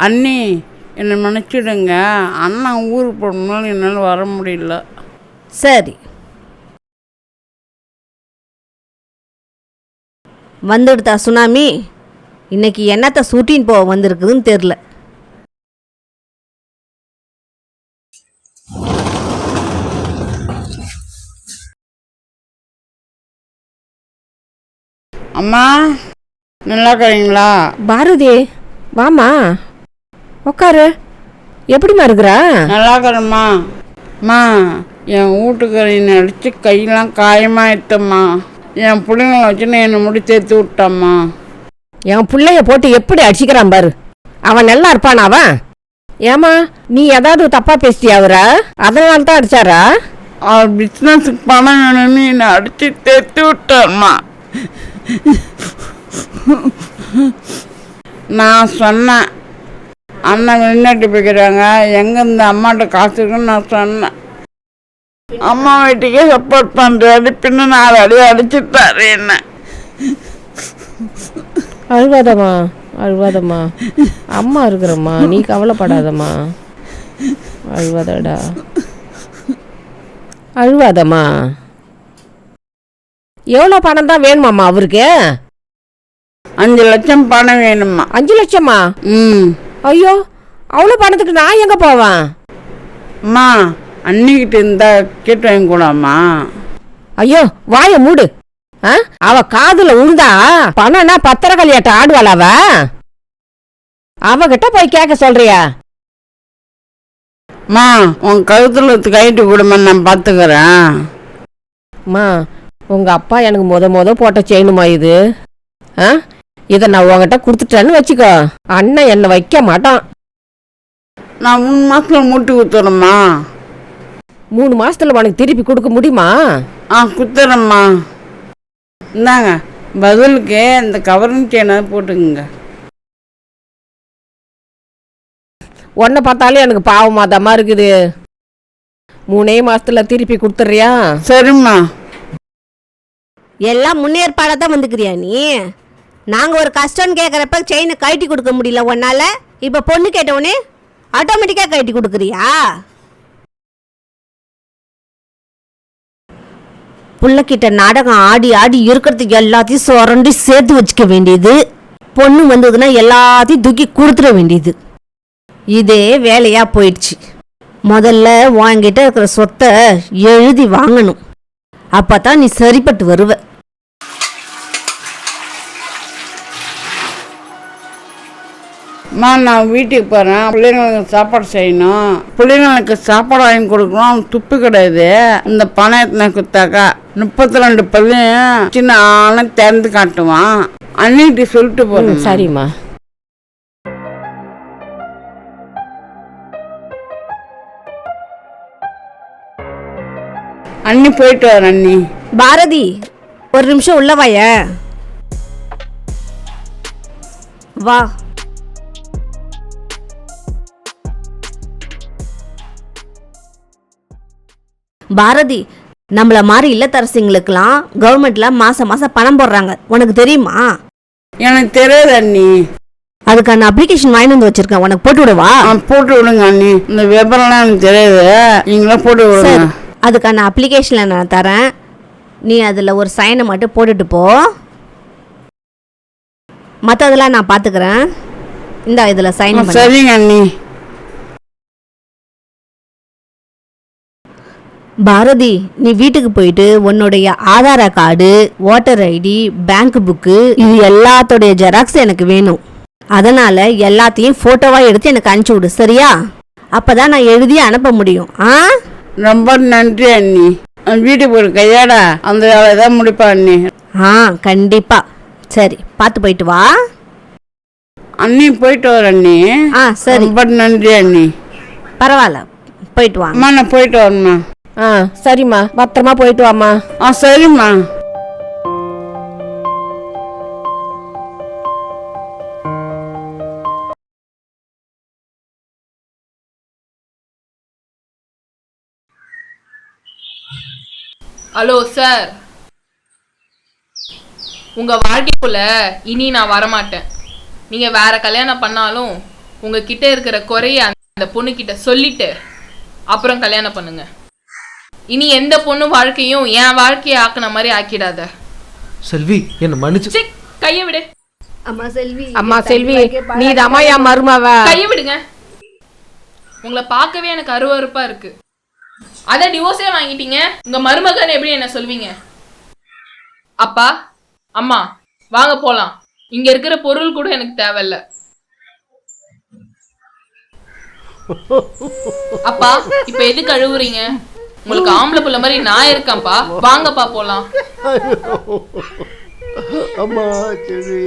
அண்ணி என்னை மன்னிச்சிடுங்க. அண்ணன் ஊருக்கு போகணும்னால என்னால் வர முடியல. சரி. வந்துடுதா சுனாமி? இன்னைக்கு என்னத்த சூட்டின்னு போக வந்திருக்குதுன்னு தெரில அம்மா நல்லா இருக்கிறீங்களா பாரதி வாமா உக்காரு. எப்படிம்மா இருக்கிறா? நல்லா இருக்கிறேம்மா அம்மா என் வீட்டுக்காரின் அடித்து கையெல்லாம் காயமாயிட்டம்மா என் பிள்ளைங்கள வச்சு நான் என்னை முடி தேர்த்து விட்டாம்மா. என் பிள்ளைய போட்டு எப்படி அடிச்சுக்கிறான் பாரு. அவன் நல்லா இருப்பானா அவன்? ஏமா நீ ஏதாவது தப்பா பேசிட்டியா அவரா அதனால தான் அடிச்சாரா அவர் பிஸ்னஸுக்கு பணம் வேணும்னு என்னை அடித்து தேர்த்து விட்டார்மா நான் சொன்னேன் அண்ணன் வெளிநாட்டு போய்க்கிறாங்க. எங்கே இந்த அம்மாட்ட காசு இருக்குன்னு நான் சொன்னேன். அம்மா வீட்டுக்கே சப்போர்ட் பண்ணுறாரு பின்ன நாலு அடி அடிச்சுட்டாரு என்ன. அழுவாதம்மா அழுவாதம்மா அம்மா இருக்கிறம்மா. நீ கவலைப்படாதம்மா. அழுவாதடா. அழுவாதம்மா. எவ்வளோ பணம் தான் வேணுமாம்மா அவருக்கு? அஞ்சு லட்சம் பணம் வேணுமா அஞ்சு லட்சமா? ம். ஐயோ அவ்வளோ பணத்துக்கு நான் எங்கே போவேன்? அம்மா அன்னிக்கிட்ட இருந்தா கேட்டு வாங்கி கூடாமா ஐயோ வாய மூடு. ஆ? அவ காதுல உழுந்தா பணம்னா பத்திர கல்யாட்ட ஆடுவாள் அவ? அவகிட்ட போய் கேட்க சொல்றியா? அம்மா உன் கழுத்துல கைட்டு கொடுமா நான் பார்த்துக்கிறேன். அம்மா உங்க அப்பா எனக்கு முத முத போட்ட செயினுமா இது? ஆ? இதை நான் உங்ககிட்ட கொடுத்துட்டேன்னு வச்சுக்கோ. அண்ணன் என்னை வைக்க மாட்டான். நான் மூணு மாசத்துல மூட்டு குத்துறேம்மா. மூணு மாசத்துல உனக்கு திருப்பி கொடுக்க முடியுமா? ஆ குத்துறேம்மா. இந்தாங்க பதிலுக்கு இந்த கவரிங் செயினாவது போட்டுக்குங்க. உன்னை பார்த்தாலே எனக்கு பாவமாதமா இருக்குது. மூணே மாசத்துல திருப்பி கொடுத்துட்றியா? சரிம்மா. எல்லாம் முன்னேற்பாடாக தான் வந்துக்கிறியா நீ? நாங்கள் ஒரு கஷ்டம்னு கேட்குறப்ப செயினை கழட்டி கொடுக்க முடியல உன்னால்? இப்போ பொண்ணு கேட்டவுடனே ஆட்டோமேட்டிக்காக கழட்டி கொடுக்குறியா? பிள்ளைக்கிட்ட நாடகம் ஆடி ஆடி இருக்கிறதுக்கு எல்லாத்தையும் சுரண்டி சேர்த்து வச்சுக்க வேண்டியது. பொண்ணு வந்ததுன்னா எல்லாத்தையும் தூக்கி கொடுத்துட வேண்டியது. இதே வேலையாக போயிடுச்சு. முதல்ல வாங்கிட்ட இருக்கிற சொத்தை எழுதி வாங்கணும். அப்போ தான் நீ சரிப்பட்டு வருவ. அம்மா நான் வீட்டுக்கு போகிறேன் பிள்ளைங்களுக்கு சாப்பாடு செய்யணும். பிள்ளைங்களுக்கு சாப்பாடு வாங்கி கொடுக்கணும். துப்பு கிடையாது. இந்த பணத்தை கொடுத்தாக்கா முப்பத்தி ரெண்டு பள்ளியும் சின்ன ஆளை திறந்து காட்டுவான். அன்னிட்டு சொல்லிட்டு போகிறேன் சரிம்மா. அண்ணி போயிட்டு வரேன் அண்ணி. பாரதி ஒரு நிமிஷம் உள்ள வாய. வா. பாரதி நம்மள மாதிரி இல்லத்தரசிங்களுக்கெல்லாம் கவர்மெண்ட்ல மாசம் மாசம் பணம் போடுறாங்க. உனக்கு தெரியுமா? எனக்கு தெரியாது அண்ணி. அதுக்கான அப்ளிகேஷன் வாங்கிட்டு வந்து வச்சிருக்கேன். உனக்கு போட்டு விடவா? போட்டு விடுங்க அண்ணி. இந்த விவரம்லாம் எனக்கு தெரியாது. நீங்களே போட்டு விடுங்க. அதுக்கான அப்ளிகேஷனை நான் தரேன். நீ அதில் ஒரு சைனை மட்டும் போட்டுட்டு போ. மற்றதெல்லாம் நான் பார்த்துக்கிறேன் இந்த இதில் சைன் சரிங்க அண்ணி. பாரதி நீ வீட்டுக்கு போயிட்டு உன்னுடைய Aadhaar card voter ID bank book இது எல்லாத்தோடைய ஜெராக்ஸ் எனக்கு வேணும். அதனால எல்லாத்தையும் போட்டோவா எடுத்து எனக்கு அனுப்பிச்சு விடு சரியா? அப்பதான் நான் எழுதி அனுப்ப முடியும். ஆ? ரொம்ப நன்றி அண்ணி. வீட்டுக்கு போய் கையாடா. அந்த வேலையை தான் முடிப்பா அண்ணி. ஆ கண்டிப்பா. சரி பார்த்து போயிட்டு வா. அண்ணி போயிட்டு வரேன் அண்ணி. ஆ சரி. ரொம்ப நன்றி அண்ணி. பரவாயில்ல போயிட்டு வாங்க அம்மா நான் போயிட்டு வரேம்மா. ஆ சரிம்மா. பத்திரமா போயிட்டு வாம்மா. ஆ சரிம்மா. Hello sir. உங்க வாழ்க்கைக்குள்ள இனி நான் வரமாட்டேன். நீங்க வேற கல்யாணம் பண்ணாலும் உங்ககிட்ட இருக்கிற குறைய அந்த பொண்ணுகிட்ட சொல்லிட்டு அப்புறம் கல்யாணம் பண்ணுங்க. இனி எந்த பொண்ணு வாழ்க்கையும் என் வாழ்க்கையை ஆக்குன மாதிரி ஆக்கிடாத. செல்வி என்ன மன்னிச்சு கைய விடு. அம்மா செல்வி அம்மா செல்வி நீ தாம்மா என் மருமாவ. கைய விடுங்க. உங்களை பார்க்கவே எனக்கு அருவருப்பா இருக்கு. அத டிவோர்ஸே வாங்கிட்டீங்க. உங்க மருமகன் எப்படி என்ன சொல்வீங்க? அப்பா அம்மா வாங்க போலாம். இங்க இருக்கிற பொருள் கூட எனக்கு தேவையில்ல. அப்பா இப்ப எதுக்கு அழுவுறீங்க? உங்களுக்கு ஆம்பளை புள்ள மாதிரி நான் இருக்கேன்ப்பா. வாங்கப்பா போலாம். அம்மா சரி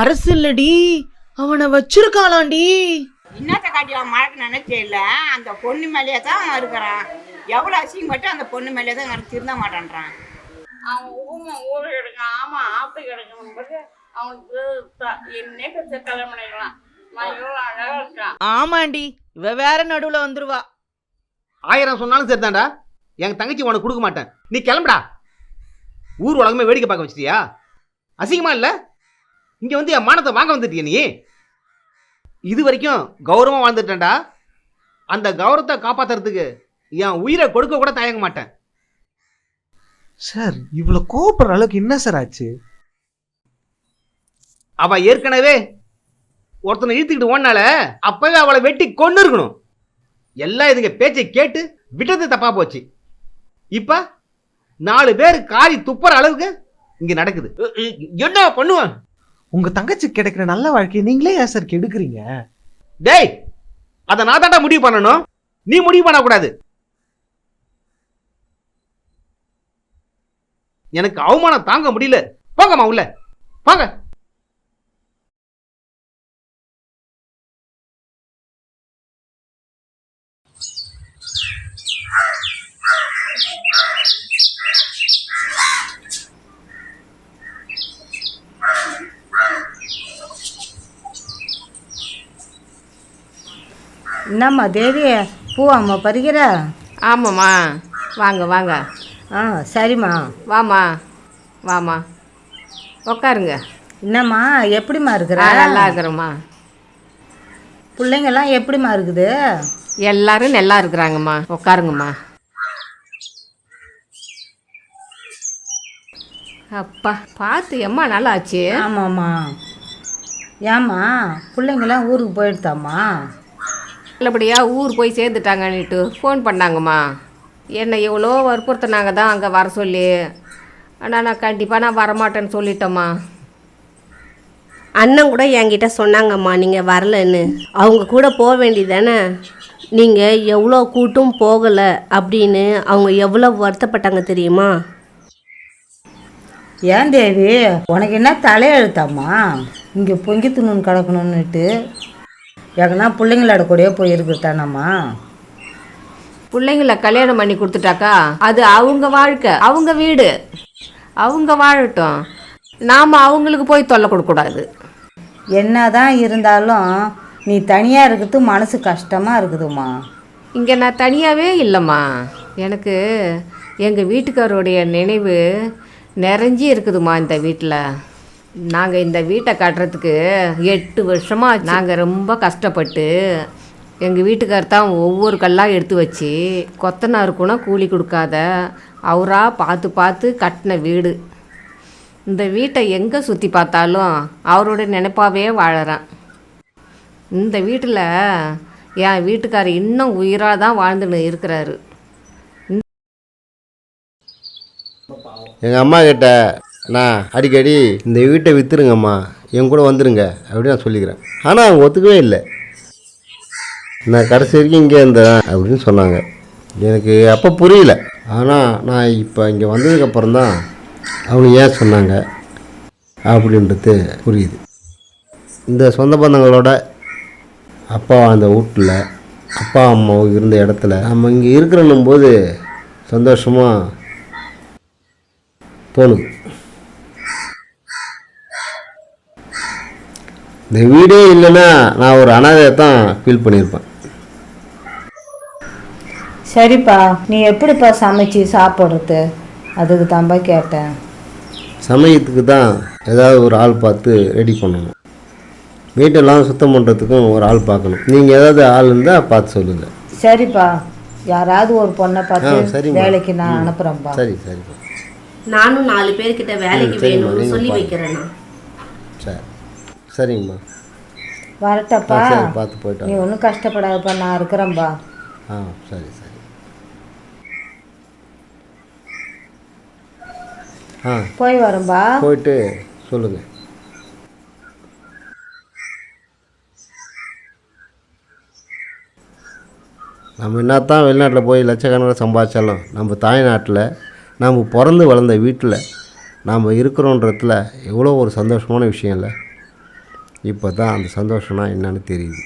சரசு இல்லடி அவனை வச்சிருக்காளாண்டி. என்னத்த காட்டி அவன் மழக்கு நினைச்சே இல்லை? அந்த பொண்ணு மேலேயே தான் அவன் இருக்கிறான். எவ்வளோ அசிங்கப்பட்டு அந்த பொண்ணு மேலேயே தான் எனக்கு திருந்த மாட்டேன்றான். அவன் ஊமை ஊரு கிடக்கான் ஆமா ஆப்பு கிடக்கணும் போது அவனுக்கு என்னே பெற்ற கல்யாணம் பண்ணிக்கலாம் ஆமாண்டி இவ வேற நடுவுல வந்துருவா. ஆயிரம் சொன்னாலும் சரிதான்டா. என் தங்கச்சி உனக்கு கொடுக்க மாட்டேன். நீ கிளம்புடா. ஊர் உலகமே வேடிக்கை பார்க்க வச்சிட்டியா? அசிங்கமா இல்ல? இங்க வந்து என் மானத்தை வாங்க வந்துட்டிய நீ? இது வரைக்கும் கௌரவமா வாழ்ந்துட்டேன்டா. அந்த கௌரவத்தை காப்பாத்துறதுக்கு என் உயிரை கொடுக்க கூட தயங்க மாட்டேன். சார் இவ்வளவு கோபப்படுற அளவுக்கு என்ன சார் ஆச்சு? அவ ஏற்கனவே ஒருத்தனை இழுத்துக்கிட்டு ஓடினால அப்பவே அவளை வெட்டி கொண்டு இருக்கணும் எல்லாம் இதுங்க பேச்சை கேட்டு விட்டது தப்பா போச்சு. இப்ப நாலு பேர் காரி துப்புற அளவுக்கு இங்க நடக்குது. என்ன பண்ணுவான் உங்க தங்கச்சி கிடைக்கிற நல்ல வாழ்க்கையை நீங்களே ஏன் சார் கெடுக்குறீங்க? டேய் அதை நான் தாண்டா முடிவு பண்ணணும். நீ முடிவு பண்ணக்கூடாது. எனக்கு அவமானம் தாங்க முடியல. போங்கம்மா உள்ள. போங்க. என்னம்மா தேவி பூவாம்மா பறிக்கிற? ஆமாம்மா. வாங்க வாங்க. ஆ சரிம்மா. வாம்மா. வாம்மா. உக்காருங்க. என்னம்மா எப்படிம்மா இருக்கிற? நல்லா இருக்கிறேம்மா. பிள்ளைங்கெல்லாம் எப்படிம்மா இருக்குது? எல்லாரும் நல்லா இருக்கிறாங்கம்மா. உட்காருங்கம்மா அப்பா பார்த்து எம்மா நல்லா ஆச்சு ஆமாம்மா. ஏம்மா பிள்ளைங்கெல்லாம் ஊருக்கு போயிடுதாம்மா நல்லபடியாக ஊர் போய் சேர்ந்துட்டாங்கன்னுட்டு ஃபோன் பண்ணாங்கம்மா. என்னை எவ்வளோ வற்புறுத்தினாங்க தான் அங்கே வர சொல்லி. ஆனால் நான் கண்டிப்பாக நான் வரமாட்டேன்னு சொல்லிட்டேம்மா. அண்ணன் கூட என்கிட்ட சொன்னாங்கம்மா நீங்கள் வரலன்னு. அவங்க கூட போக வேண்டியதானே நீங்கள் எவ்வளோ கூட்டும் போகலை அப்படின்னு அவங்க எவ்வளோ வருத்தப்பட்டாங்க தெரியுமா? ஏன் தேவி? உனக்கு என்ன தலையெழுத்தாம்மா? இங்கே பொங்கி துணுன்னு கிடக்கணுன்னுட்டு எங்கன்னா பிள்ளைங்களோட கூடயே போய் இருக்கிறதானம்மா பிள்ளைங்கள கல்யாணம் பண்ணி கொடுத்துட்டாக்கா? அது அவங்க வாழ்க்கை அவங்க வீடு. அவங்க வாழட்டும். நாம் அவங்களுக்கு போய் தொல்லை கொடுக்கக்கூடாது. என்னதான் இருந்தாலும் நீ தனியாக இருக்கிறது மனசு கஷ்டமாக இருக்குதும்மா. இங்கே நான் தனியாகவே இல்லைம்மா. எனக்கு எங்கள் வீட்டுக்காரருடைய நினைவு நிறைஞ்சி இருக்குதும்மா இந்த வீட்டில். நாங்கள் இந்த வீட்டை கட்டுறதுக்கு எட்டு வருஷமாக நாங்கள் ரொம்ப கஷ்டப்பட்டு எங்கள் வீட்டுக்கார் தான் ஒவ்வொரு கல்லாக எடுத்து வச்சு கொத்தனாருக்குனா கூலி கொடுக்காத அவராக பார்த்து பார்த்து கட்டின வீடு. இந்த வீட்டை எங்கே சுற்றி பார்த்தாலும் அவரோட நினைப்பாவே வாழறேன். இந்த வீட்டில் என் வீட்டுக்காரர் இன்னும் உயிராக தான் வாழ்ந்துன்னு இருக்கிறாரு. எங்கள் அம்மா கிட்ட நான் அடிக்கடி இந்த வீட்டை விற்றுருங்கம்மா என் கூட வந்துருங்க அப்படின்னு நான் சொல்லிக்கிறேன். ஆனால் அவங்க ஒத்துக்கவே இல்லை. நான் கடைசி வரைக்கும் இங்கே இருந்தேன் அப்படின்னு சொன்னாங்க. எனக்கு அப்போ புரியல. ஆனால் நான் இப்போ இங்கே வந்ததுக்கப்புறம் தான் அவங்க ஏன் சொன்னாங்க அப்படின்றது புரியுது. இந்த சொந்த பந்தங்களோட அப்பா அந்த வீட்டில் அப்பா அம்மா இருந்த இடத்துல நம்ம இங்கே இருக்கிறன்னும் போது சந்தோஷமாக தோணுது இந்த வீடே இல்லைன்னா நான் ஒரு அனாதையை தான் ஃபீல் பண்ணியிருப்பேன். சரிப்பா நீ எப்படிப்பா சமைச்சு சாப்பிட்றது? அதுக்கு தான்ப்பா கேட்டேன். சமயத்துக்கு தான் ஏதாவது ஒரு ஆள் பார்த்து ரெடி பண்ணணும். வீட்டெல்லாம் சுத்தம் பண்ணுறதுக்கும் ஒரு ஆள் பார்க்கணும். நீங்கள் ஏதாவது ஆள் இருந்தால் பார்த்து சொல்லுங்கள் சரிப்பா யாராவது ஒரு பொண்ணை பார்த்து வேலைக்கு நான். அனுப்புகிறேன்ப்பா சரி சரிப்பா நானும் நாலு பேர்கிட்ட வேலைக்கு வேணும்னு சொல்லி. வைக்கிறேண்ணா சரிங்கம்மா. வரட்டப்பா. சரி பார்த்து போயிட்டு நீ. ஒன்றும் கஷ்டப்படாதப்பா நான் இருக்கிறேன்ப்பா ஆ சரி சரி. ஆ. போய் வரேன்பா போயிட்டு சொல்லுங்கள் நம்ம என்னத்தான் வெளிநாட்டில் போய் லட்சக்கணக்கில் சம்பாதிச்சாலும் நம்ம தாய்நாட்டில் நம்ம பிறந்து வளர்ந்த வீட்டில் நாம் இருக்கிறோன்றதுல எவ்வளோ ஒரு சந்தோஷமான விஷயம் இல்லை. இப்போ தான் அந்த சந்தோஷம்னா என்னன்னு தெரியுது.